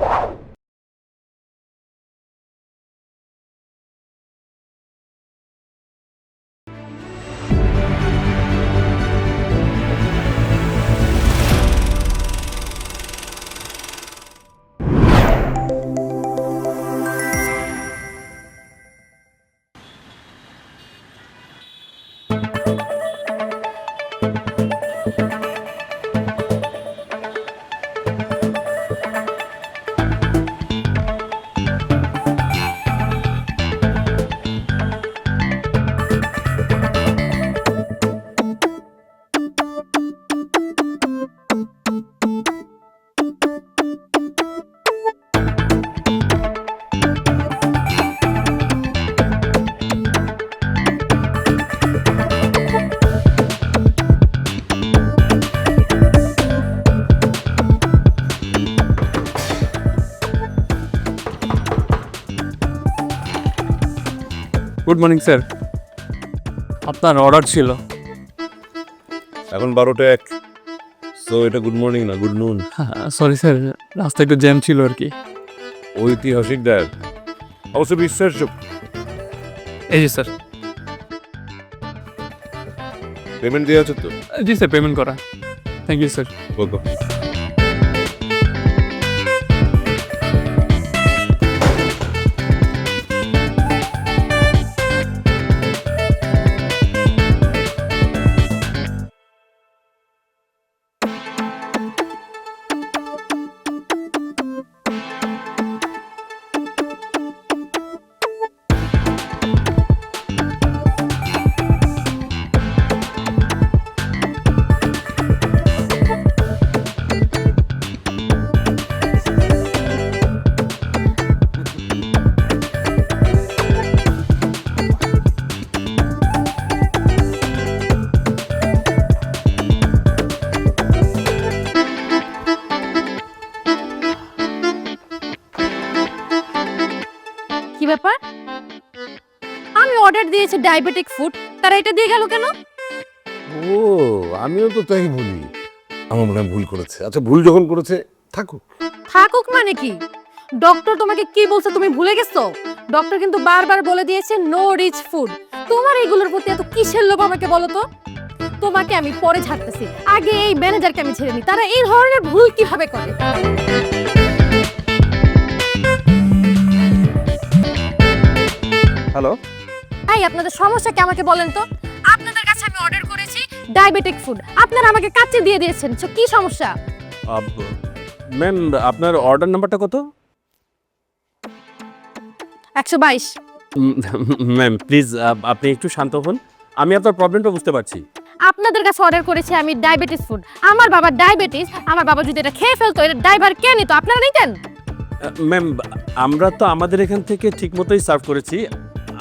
Good morning sir আপনার order ছিল। এখন বারোটা এক। সো এটা গুড মর্নিং না গুড নুন সরি স্যার রাস্তা একটু জ্যাম ছিল আর কি। ঐতিহাসিক দেখ। অবশ্য বিশ্বাসযোগ্য। এই জি স্যার পেমেন্ট দিয়ে আছে তো? জি স্যার পেমেন্ট করা। থ্যাংক ইউ স্যার বলো ব্যাপার? আমি অর্ডার দিয়েছি ডায়াবেটিক ফুড তারা এটা দিয়ে গেল কেন? ও আমিও তো তাই বলি। আমার মনে হয় ভুল করেছে। আচ্ছা ভুল যখন করেছে থাকুক। থাকুক মানে কি? ডক্টর তোমাকে কি বলছে তুমি ভুলে গেছো? ডক্টর কিন্তু বারবার বলে দিয়েছে নো রিচ ফুড তোমার এইগুলোর প্রতি এত কিসের লোভ আমাকে বলো তো? তোমাকে আমি পরে ছাড়তেছি। আগে এই ম্যানেজারকে আমি ছেড়ে নিই তারা এই ধরনের ভুল কীভাবে করে? হ্যালো এই আপনাদের সমস্যা কি আমাকে বলেন তো? আপনাদের কাছে আমি অর্ডার করেছি ডায়াবেটিক ফুড আপনারা আমাকে কাচ্চি দিয়ে দিয়েছেন তো কি সমস্যা? ম্যাম আপনার অর্ডার নাম্বারটা কত? একশো বাইশ। ম্যাম প্লিজ আপনি একটু শান্ত হন। আমি আপনার প্রবলেমটা বুঝতে পারছি। আপনাদের কাছে অর্ডার করেছি আমি ডায়াবেটিস ফুড আমার বাবা ডায়াবেটিস আমার বাবা যদি এটা খেয়ে ফেলতো এটা ড্রাইভার কে নিত? আপনারা নিতেন? ম্যাম আমরা তো আমাদের এখান থেকে ঠিক মতোই সার্ভ করেছি।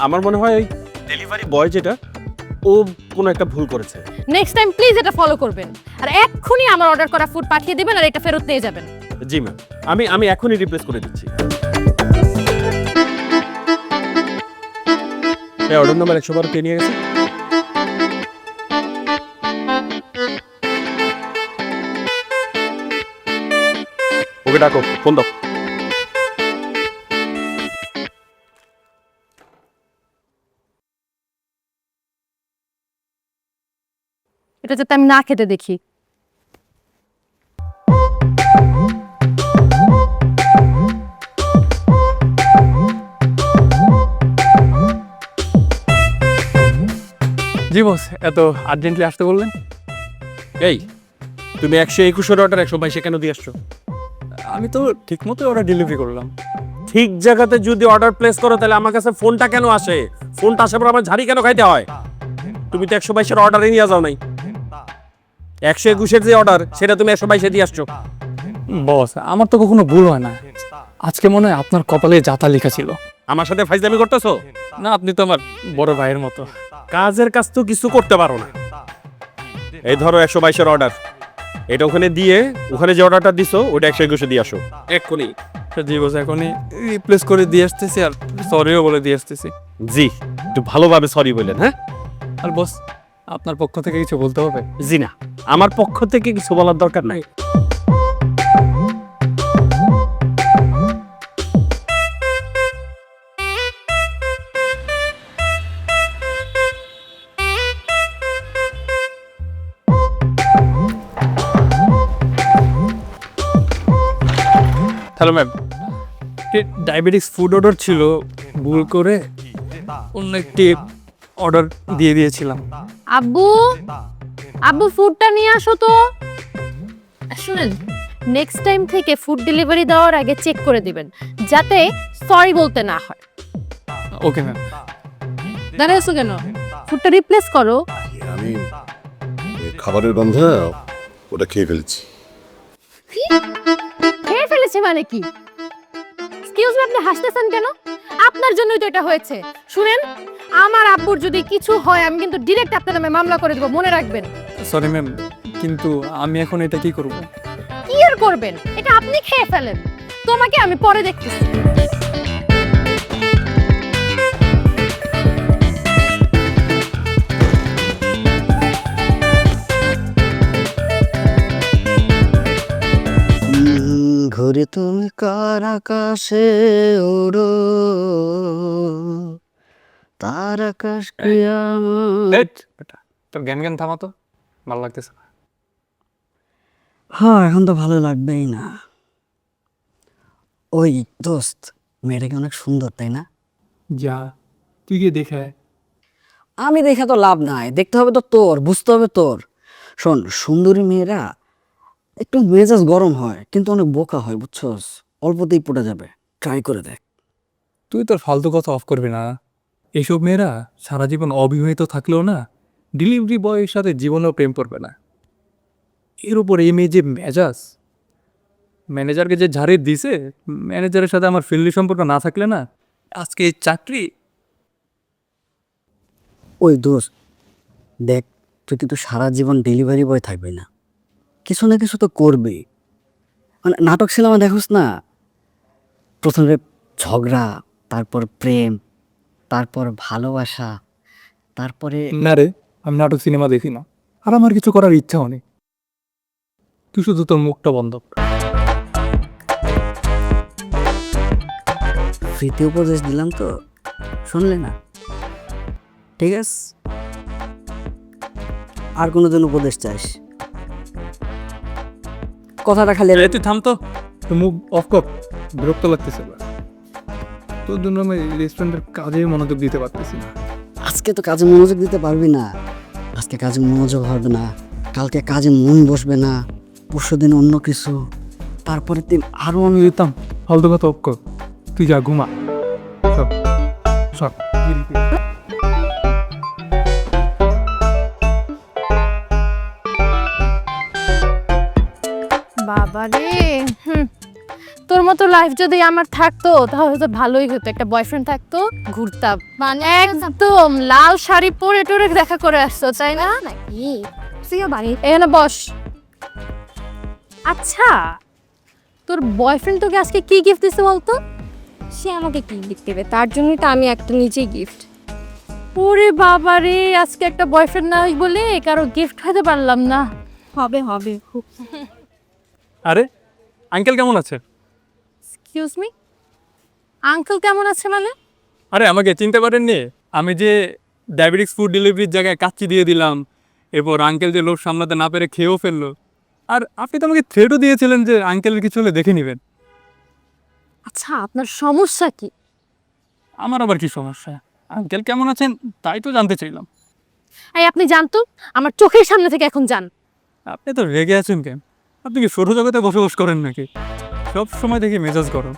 আমার মনে হয় ওই ডেলিভারি বয় যেটা ও কোনো একটা ভুল করেছে। নেক্সট টাইম প্লিজ এটা ফলো করবেন। আর এক্ষুনি আমার অর্ডার করা ফুড পাঠিয়ে দিবেন আর এটা ফেরত নিয়ে যাবেন। জি ম্যাম আমি আমি এখনই রিপ্লেস করে দিচ্ছি। অর্ডার নাম্বার একশো বারো কে নিয়ে গেছে? ওকে ডাকো ফোন দাও। এটা যাতে আমি না খেতে দেখি। জি বস এত আর্জেন্টলি আসতে বললেন? এই তুমি একশো একুশের অর্ডার একশো বাইশে কেন দিয়ে আসছো? আমি তো ঠিক মতো অর্ডার ডেলিভারি করলাম। ঠিক জায়গাতে যদি অর্ডার প্লেস করো তাহলে আমার কাছে ফোনটা কেন আসে? ফোনটা আসার পর আমার ঝাড়ি কেন খাইতে হয়? তুমি তো একশো বাইশের অর্ডারই নিয়ে যাও নাই। একশো একুশের যে অর্ডার সেটা তুমি একশো বাইশে দিয়ে আসছো। বস আমার তো কখনো ভুল হয় না। আজকে মনে হয় আপনার কপালে যাতা লেখা ছিল। আমার সাথে ফাইজলামি করতেছো? না আপনি তো আমার বড় ভাইয়ের মতো। কাজের কাজ তো কিছু করতে পারো না। এই ধরো একশো বাইশের অর্ডার এটা ওখানে দিয়ে ওখানে যে অর্ডারটা দিছো ওটা একশো একুশে দিয়ে আসো। এক্ষুনি। জি বস এখনই রিপ্লেস করে দিয়ে আসতেছি আর সরিও বলে দিয়ে আসতেছি। জি একটু ভালোভাবে সরি বললেন হ্যাঁ? আর বস আপনার পক্ষ থেকে কিছু বলতে হবে? জি না। আমার পক্ষ থেকে কিছু বলার দরকার নাই। Hello ma'am diabetics food order ছিল ভুল করে অন্য একটি অর্ডার দিয়ে দিয়েছিলাম। আব্বু আব্বু ফুডটা নিয়ে আসো তো। শুনেন নেক্সট টাইম থেকে ফুড ডেলিভারি দেওয়ার আগে চেক করে দিবেন যাতে সরি বলতে না হয়। ওকে ম্যাম দাঁড়িয়ে আছো কেন? ফুডটা রিপ্লেস করো। আমি এই খাবারের গন্ধে ওটা খেয়ে ফেলেছি। খেয়ে ফেলেছে মানে কি? এক্সকিউজ মি আপনি হাসতেছেন কেন? আপনার জন্যই তো এটা হয়েছে। শুনেন আমার আব্বুর যদি কিছু হয় আমি কিন্তু ডিরেক্ট আপনার নামে মামলা করে দেবো মনে রাখবেন। সরি ম্যাম কিন্তু আমি এখন এটা কি করব? কি আর করবেন? এটা আপনি খেয়ে ফেলেন। তোমাকে আমি পরে দেখতেছি। ঘুরে তুমি কার আকাশে ওড়ো? তার আকাশ কি আমার তোর জ্ঞান জ্ঞান থামাতো ভালো লাগতেছে না। হ্যাঁ এখন তো ভালো লাগবেই না। ওই দোস্ত মেয়েটাকে অনেক সুন্দর তাই না? যা তুই গিয়ে দেখে আমি দেখে তো লাভ নাই দেখতে হবে তো তোর বুঝতে হবে তোর। শোন সুন্দরী মেয়েরা একটু মেজাজ গরম হয় কিন্তু অনেক বোকা হয় বুঝছস? অল্পতেই পড়ে যাবে। ট্রাই করে দেখ। তুই তোর ফালতু কথা অফ করবি না। এইসব মেয়েরা সারা জীবন অবিবাহিত থাকলেও না ডেলিভারি বয়ের সাথে জীবনেও প্রেম করবে না। এর উপর এই মেয়ে যে মেজাজ ম্যানেজারকে যে ঝাড়ি দিছে ম্যানেজারের সাথে আমার ফ্রেন্ডলি সম্পর্ক না থাকলে না, আজকে এই চাকরি ওই দোষ দেখ, তুই কিন্তু সারা জীবন ডেলিভারি বয় থাকবি না। কিছু না কিছু তো করবি। মানে নাটক সিনেমা দেখোস না? প্রথমে ঝগড়া, তারপর প্রেম তারপর ভালোবাসা তারপরে না রে আমি নাটক সিনেমা দেখি না। আর আমার কিছু করার ইচ্ছাও নেই। তুই শুধু তোর মুখটা বন্ধ ফ্রিতে উপদেশ দিলাম তো শুনলে না? ঠিক আছে? আর কোনো কোনোদিন উপদেশ চাস? কথাটা খালি তুই থাম তো মুখ অফ কর বিরক্ত লাগতেছে। জন্য আমি রেস্টুরেন্টের কাজে মনোযোগ দিতে পারতেছি না। আজকে তো কাজে মনোযোগ দিতে পারবি না। আজকে কাজে মনোযোগ হবে না। কালকে কাজে মন বসবে না। পরশু দিন অন্য কিছু। তারপরে দিন আরও আমি দিতাম ফালতু কথা অফ কর। তুই যা ঘুমা। সব। সব। বাবা রে হুম। তোর মতো লাইফ যদি আমার থাকতো তাহলে তো ভালোই হতো। একটা বয়ফ্রেন্ড থাকতো ঘুরতাম। মানে একদম লাল শাড়ি পরে টরে দেখা করে আসতো তাই না? এখানে বস। আচ্ছা। তোর বয়ফ্রেন্ড তোকে আজকে কি গিফট দিছে বলতো? সে আমাকে কি গিফট দেবে? তার জন্যই তো আমি একটা নিজেই গিফট ওরে বাবা রে আজকে একটা বয়ফ্রেন্ড নাই বলে কারও গিফট হতে পারলাম না। হবে হবে। খুব আরে আঙ্কেল কেমন আছে? এক্সকিউজ মি আঙ্কেল কেমন আছে মানে? আরে আমাকে চিনতে পারেননি? আমি যে ডায়াবেটিক্স ফুড ডেলিভারির জায়গায় কাচ্চি দিয়ে দিলাম এরপর আঙ্কেল যে লোভ সামলাতে না পেরে খেয়েও ফেলল। আর আপনি তো আমাকে থ্রেটও দিয়েছিলেন যে আঙ্কেলের কিছু হলে দেখে নেবেন। আচ্ছা আপনার সমস্যা কি? আমার আবার কি সমস্যা? আঙ্কেল কেমন আছেন? তাই তো জানতে চাইলাম। এই আপনি জানতো আমার চোখের সামনে থেকে এখন যান। আপনি তো রেগে আছেন কেন? আপনি কি সৌরজগতে বসবাস করেন নাকি? সব সময় দেখি মেজাজ গরম।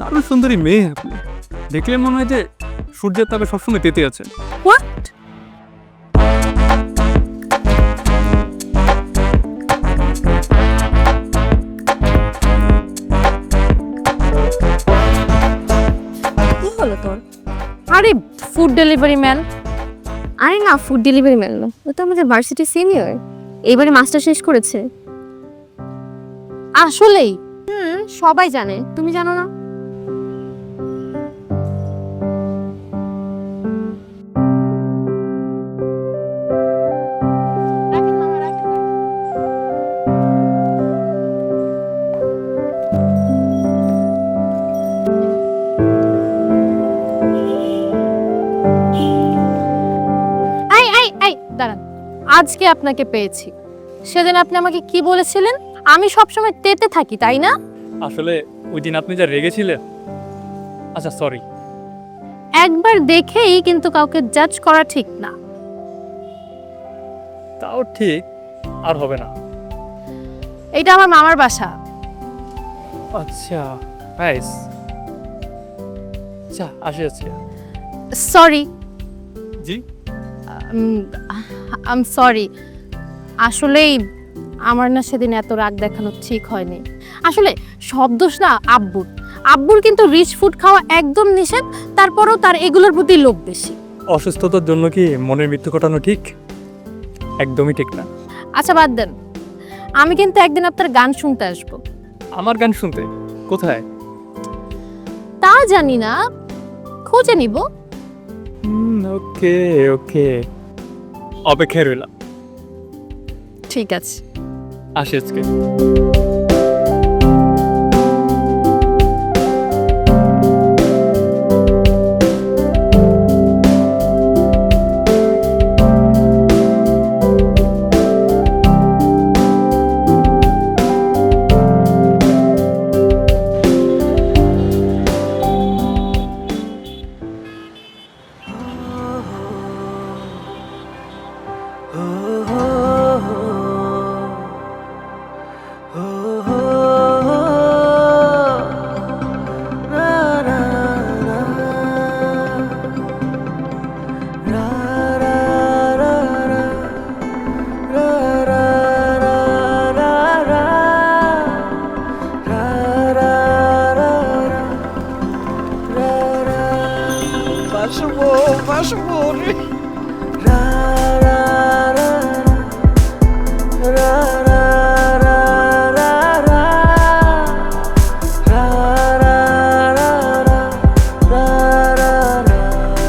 দারুণ সুন্দরী মেয়ে আপনি। দেখলে মনে হয় যে সূর্যের তাপে সবসময় তেতে আছেন হোয়াট কি হলো তোর? আরে ফুড ডেলিভারি ম্যান আরে না ফুড ডেলিভারি ম্যান না। ও তো আমাদের ভার্সিটি সিনিয়র এবারে মাস্টার শেষ করেছে। আসলেই? হুম, সবাই জানে। তুমি জানো না? এই, দাঁড়ান। আজকে আপনাকে পেয়েছি। সেদিন আপনি আমাকে কি বলেছিলেন? আমি সবসময় তেতে থাকি তাই না? আসলে ওই দিন আপনি যা রেগেছিলেন। আচ্ছা সরি একবার দেখেই কিন্তু কাউকে জাজ করা ঠিক না। তাও ঠিক আর হবে না। এটা আমার মামার বাসা। আচ্ছা নাইস আচ্ছা আসি আজকে সরি জি? আম সরি আসলেই আমার না সেদিন এত রাগ দেখানো ঠিক হয়নি। আসলে সব দোষ না আব্বুর। আব্বুর কিন্তু রিচ ফুড খাওয়া একদম নিষেধ তারপরেও তার এগুলোর প্রতি লোভ বেশি। অসুস্থতার জন্য কি মনের মৃত্যু ঘটানো ঠিক? একদমই ঠিক না। আচ্ছা বাদ দেন। আমি কিন্তু একদিন আপনার গান শুনতে আসব। আমার গান শুনতে? কোথায়? তা জানি না। খুঁজে নিব। ওকে ওকে। অপেক্ষায় রইলাম। ঠিক আছে। আসি আজকে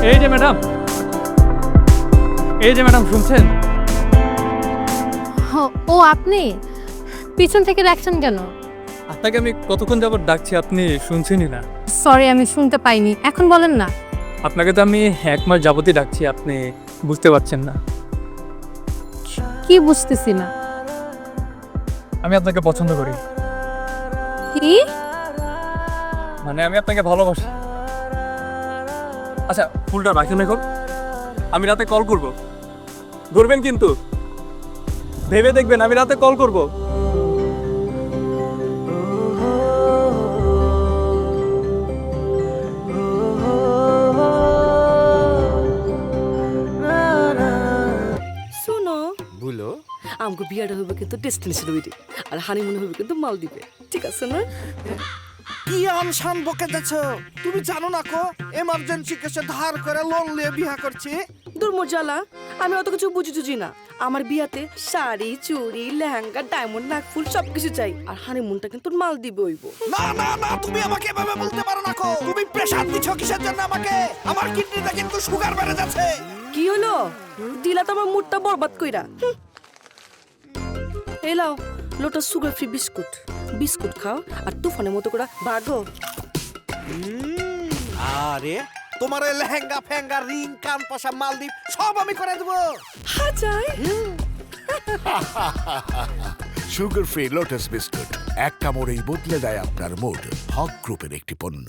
এই যে ম্যাডাম। এই যে ম্যাডাম শুনছেন? ও আপনি? পিছন থেকে ডাকছেন কেন? আপনাকে আমি কতক্ষণ যাবত ডাকছি আপনি শুনছেনই না। সরি আমি শুনতে পাইনি। এখন বলেন না। আপনাকে তো আমি এক মাস যাবতই ডাকছি আপনি বুঝতে পারছেন না। কি বুঝতেছি না? আমি আপনাকে পছন্দ করি। কি? মানে আমি আপনাকে ভালোবাসি। আচ্ছা ফুলটা রাখেন এখন। আমি রাতে কল করব। ধরবেন কিন্তু। ভেবে দেখবেন আমি রাতে কল করব। আমাকে বিয়েটা হবে কিন্তু ডেস্টিনেশন ওইটি আর হানিমুন হবে কিন্তু মালদ্বীপে ঠিক আছে না? কি আনশান বকে যাচ্ছ তুমি জানো না কো এমার্জেন্সি কেসে ধার করে লোন নিয়ে বিয়া করছি? দুর্মজালা আমি অত কিছু বুঝি টুঝি না। আমার বিয়াতে শাড়ি চুড়ি লেহেঙ্গা ডায়মন্ড নাকফুল সব কিছু চাই আর হানিমুনটা কিন্তু মালদ্বীপে হইব। না না না তুমি আমাকে এভাবে বলতে পারো না কো। তুমি প্রেসার দিচ্ছ কিসের জন্য আমাকে? আমার কিডনিতে কিন্তু সুগার বেড়ে যাচ্ছে। কি হলো? দিলা তো আমার মুডটা বরবাদ কইরা। এই লাও Lotus sugar free biscuit biscuit খাও আর তুফানের মতো করে ভাগো আরে তোমার এই লেহেঙ্গা ফেঙ্গা রিং কান পশা মালদ্বীপ সব আমি করে দেবো। হাজাই সুগার ফ্রি লোটাস বিস্কুট এক কামড়েই বদলে দেয় আপনার মুড হক গ্রুপের একটি পণ্য।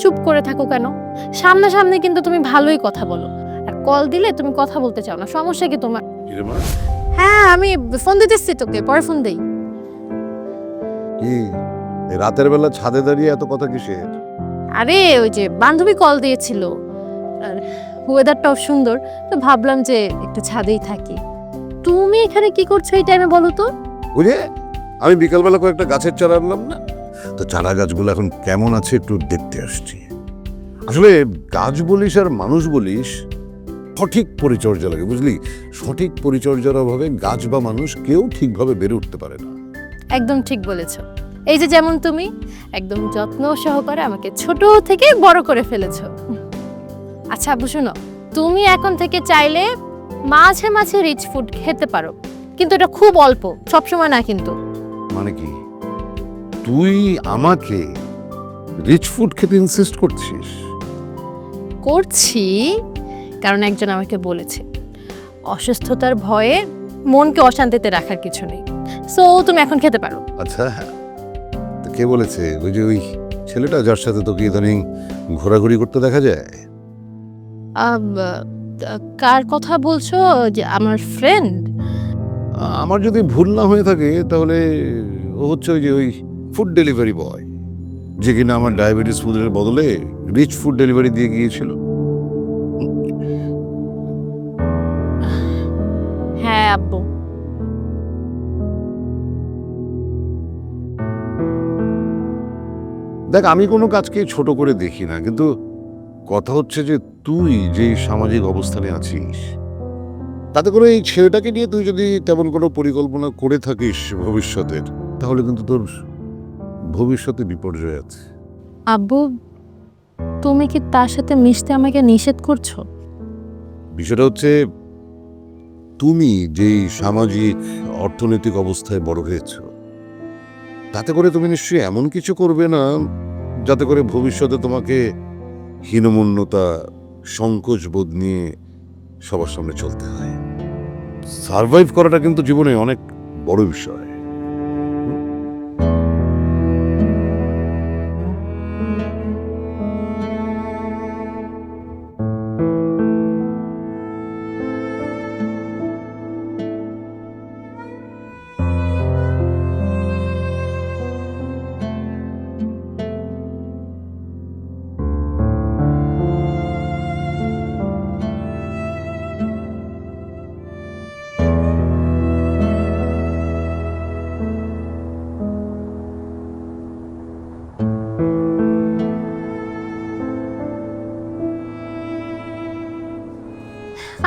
চুপ করে থাকো কেন? সামনাসামনি কিন্তু তুমি ভালোই কথা বলো। আর কল দিলে তুমি কথা বলতে চাও না সমস্যা কি তোমার? হ্যাঁ আমি ফোন দিতেছি তোকে পরে ফোন দেই। কি? এই রাতের বেলা ছাদে দাঁড়িয়ে এত কথা কিসের? আরে ওই যে বান্ধবী কল দিয়েছিল। আর ওয়েদারটাও সুন্দর তো ভাবলাম যে একটু ছাদেই থাকি। তুমি এখানে কি করছ এই টাইমে বলো তো? বুঝে? আমি বিকালবেলা কয়েকটা গাছের চারা আনলাম না? তো চারা গাছগুলো এখন কেমন আছে একটু দেখতে আসছি। আসলে গাছ বলিস আর মানুষ বলিস সঠিক পরিচর্যা লাগে বুঝলি? সঠিক পরিচর্যার অভাবে গাছ বা মানুষ কেউ ঠিকভাবে বেড়ে উঠতে পারে না। একদম ঠিক বলেছ। এই যে যেমন তুমি একদম যত্ন সহকারে আমাকে ছোট থেকে বড় করে ফেলেছো। আচ্ছা শোনো তুমি এখন থেকে চাইলে মাঝে মাঝে রিচ ফুড খেতে পারো কিন্তু এটা খুব অল্প সবসময় না কিন্তু। মানে কি? তুই আমাকে রিচ ফুড খেতে ইনসিস্ট করছিস? করছি কারণ একজন আমাকে বলেছে। অসুস্থতার ভয়ে মনকে অশান্তিতে রাখার কিছু নেই। সো তুমি এখন খেতে পারো। আচ্ছা তো কে বলেছে? ওই যে ওই ছেলেটা যার সাথে তোকে ইদানিং ঘোরাঘুরি করতে দেখা যায়? কার কথা বলছো? যে আমার ফ্রেন্ড আমার যদি ভুল না হয়ে থাকে তাহলে ও হচ্ছে ওই যে ওই ফুড ডেলিভারি বয় যে কিনা আমার ডায়াবেটিস ফুডের বদলে রিচ ফুড ডেলিভারি দিয়ে গিয়েছিল। হ্যাঁ আব্বু। দেখ আমি কোনো কাজকে ছোট করে দেখি না কিন্তু কথা হচ্ছে যে তুই যে সামাজিক অবস্থানে আছিস তাতে করে এই ছেলেটাকে নিয়ে তুই যদি তেমন কোনো পরিকল্পনা করে থাকিস ভবিষ্যতের তাহলে কিন্তু তোর ভবিষ্যতে বিপর্যয় আছে। আব্বু তুমি কি তার সাথে মিশতে আমাকে নিষেধ করছ? বিষয়টা হচ্ছে তুমি যেই সামাজিক অর্থনৈতিক অবস্থায় বড় হয়েছ তাতে করে তুমি নিশ্চয়ই এমন কিছু করবে না যাতে করে ভবিষ্যতে তোমাকে হীনমন্যতা সংকোচ বোধ নিয়ে সবার সামনে চলতে হয়। সারভাইভ করাটা কিন্তু জীবনে অনেক বড় বিষয়।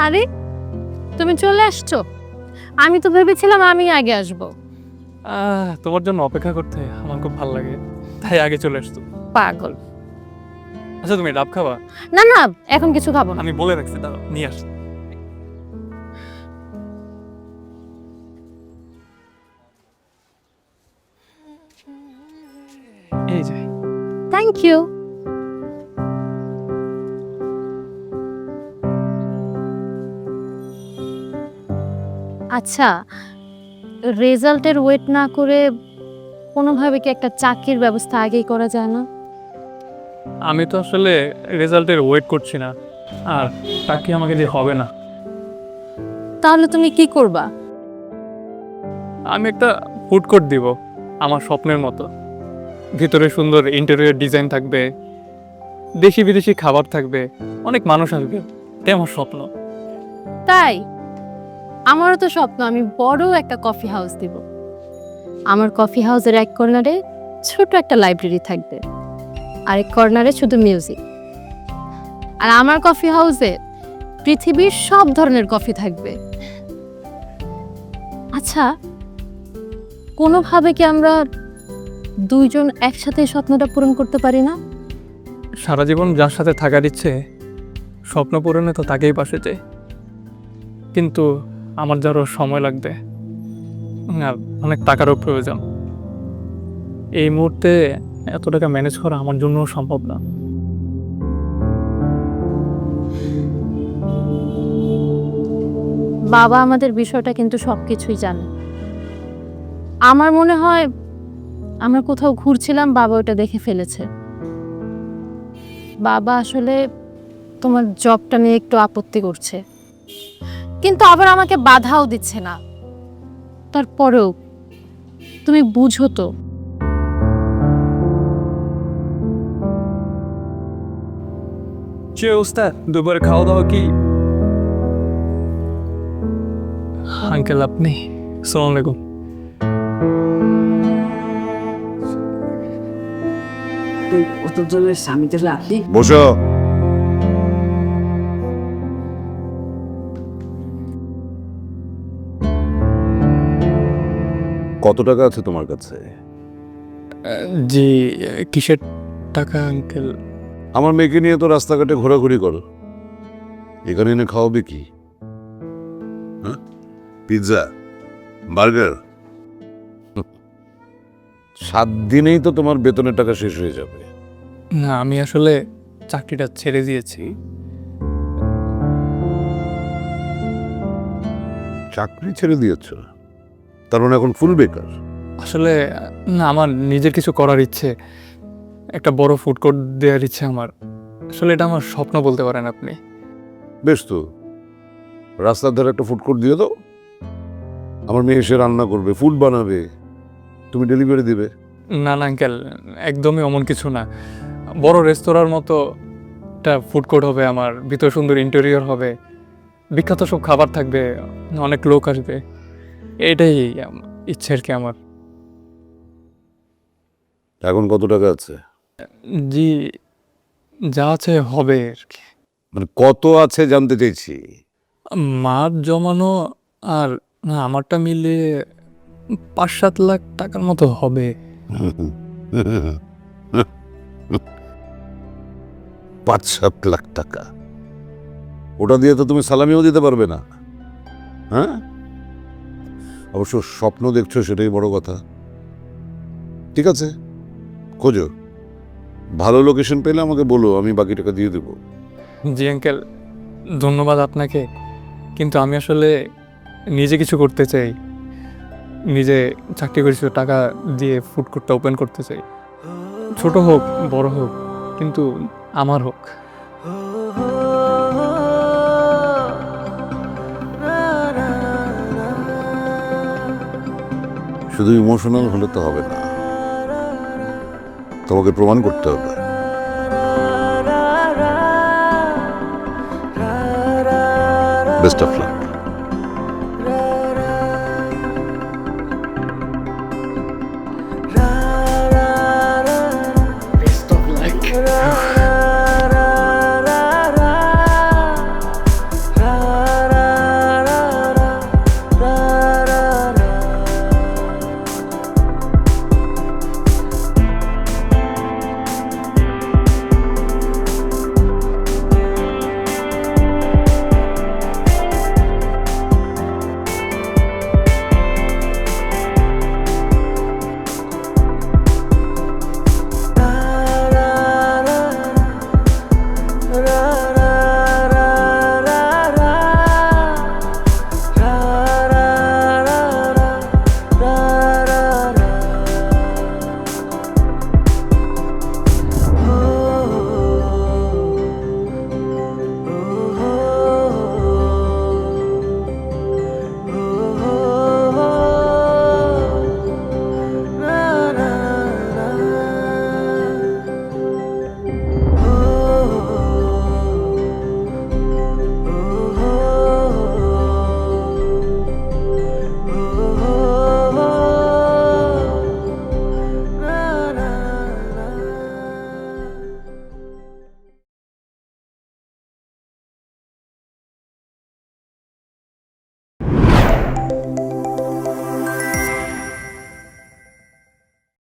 আরে তুমি চলে আসছো? আমি তো ভেবেছিলাম আমি আগে আসব। আহ, তোমার জন্য অপেক্ষা করতে আমার খুব ভালো লাগে। তাই আগে চলে আসতো। পাগল। আচ্ছা তুমি ডাব খাবা? না না এখন কিছু খাব না। আমি বলে রাখছি দাঁড়াও নিয়ে আস। এই যে। থ্যাংক ইউ আচ্ছা রেজাল্টের ওয়েট না করে কোনোভাবে কি একটা চাকরির ব্যবস্থা আগেই করা যায় না? আমি তো আসলে রেজাল্টের ওয়েট করছি না আর তাকে আমাকে দিয়ে হবে না? তাহলে তুমি কি করবা? আমি একটা ফুড কোর্ট দিব আমার স্বপ্নের মতো। ভিতরে সুন্দর ইন্টেরিয়র ডিজাইন থাকবে দেশি বিদেশি খাবার থাকবে অনেক মানুষ আসবে এটাই আমার স্বপ্ন। তাই? আমারও তো স্বপ্ন, আমি বড় একটা কফি হাউস দিব। আমার কফি হাউসের এক কর্নারে ছোট একটা লাইব্রেরি থাকবে। আরেক কর্নারে শুধু মিউজিক আর আমার কফি হাউসে পৃথিবীর সব ধরনের কফি থাকবে। আচ্ছা কোনোভাবে কি আমরা দুইজন একসাথে স্বপ্নটা পূরণ করতে পারি না? সারা জীবন যার সাথে থাকার ইচ্ছে, স্বপ্ন পূরণে তো তাকেই পাশে চাই। কিন্তু আমার যারও সময় লাগবে। আর অনেক টাকারও প্রয়োজন। এই মুহূর্তে এত টাকা ম্যানেজ করা আমার জন্য সম্ভব না। বাবা আমাদের বিষয়টা কিন্তু সব কিছুই জানে। আমার মনে হয় আমরা কোথাও ঘুরছিলাম, বাবা ওটা দেখে ফেলেছে। বাবা আসলে তোমার জবটা নিয়ে একটু আপত্তি করছে। কিন্তু আবার আমাকে বাধাও দিচ্ছে না। তারপরেও তুমি বুঝো তো। যে উস্তাদ দুপুরে খাওয়া দাওয়া কি? আঙ্কেল আপনি? সালাম আলাইকুম। বসো। কত টাকা আছে তোমার কাছে? জি কিসের টাকা আঙ্কেল? আমার মেয়েকে নিয়ে তো রাস্তাঘাটে ঘোরাঘুরি করো। এখানে এনে খাওয়াবে কি? হ্যাঁ? পিৎজা? বার্গার? সাত দিনেই তো তোমার বেতনের টাকা শেষ হয়ে যাবে। না আমি আসলে চাকরিটা ছেড়ে দিয়েছি। চাকরি ছেড়ে দিয়েছ? তার মানে এখন ফুল বেকার। আসলে না আমার নিজের কিছু করার ইচ্ছে একটা বড় ফুড কোর্ট দেওয়ার ইচ্ছে আমার। আসলে এটা আমার স্বপ্ন বলতে পারেন আপনি। বেশ তো। রাস্তার ধারে একটা ফুড কোর্ট দিয়ে দাও। আমার মেয়ে এসে রান্না করবে ফুড বানাবে। তুমি ডেলিভারি দিবে। না না আঙ্কেল একদমই অমন কিছু না। বড় রেস্তোরাঁর মতো একটা ফুড কোর্ট হবে আমার ভিতর সুন্দর ইন্টেরিয়র হবে। বিখ্যাত সব খাবার থাকবে অনেক লোক আসবে। এটাই ইচ্ছে আর কি আমার এখন কত টাকা আছে? জি যা আছে হবে আর কি। মানে কত আছে জানতে চাইছি? মার জমানো আর না আমারটা মিলে পাঁচ সাত লাখ টাকার মতো হবে। পাঁচ সাত লাখ টাকা। ওটা দিয়ে তো তুমি সালামিও দিতে পারবে না। হ্যাঁ? অবশ্য স্বপ্ন দেখছ সেটাই বড় কথা। ঠিক আছে, খোঁজো। ভালো লোকেশন পেলে আমাকে বলো, আমি বাকি টাকা দিয়ে দেবো। জি আঙ্কেল ধন্যবাদ আপনাকে। কিন্তু আমি আসলে নিজে কিছু করতে চাই। নিজে চাকরি করেছি, টাকা দিয়ে ফুড কোর্টটা ওপেন করতে চাই। ছোট হোক, বড় হোক, কিন্তু আমার হোক। শুধু ইমোশনাল হলে তো হবে না। তোমাকে প্রমাণ করতে হবে। Best of luck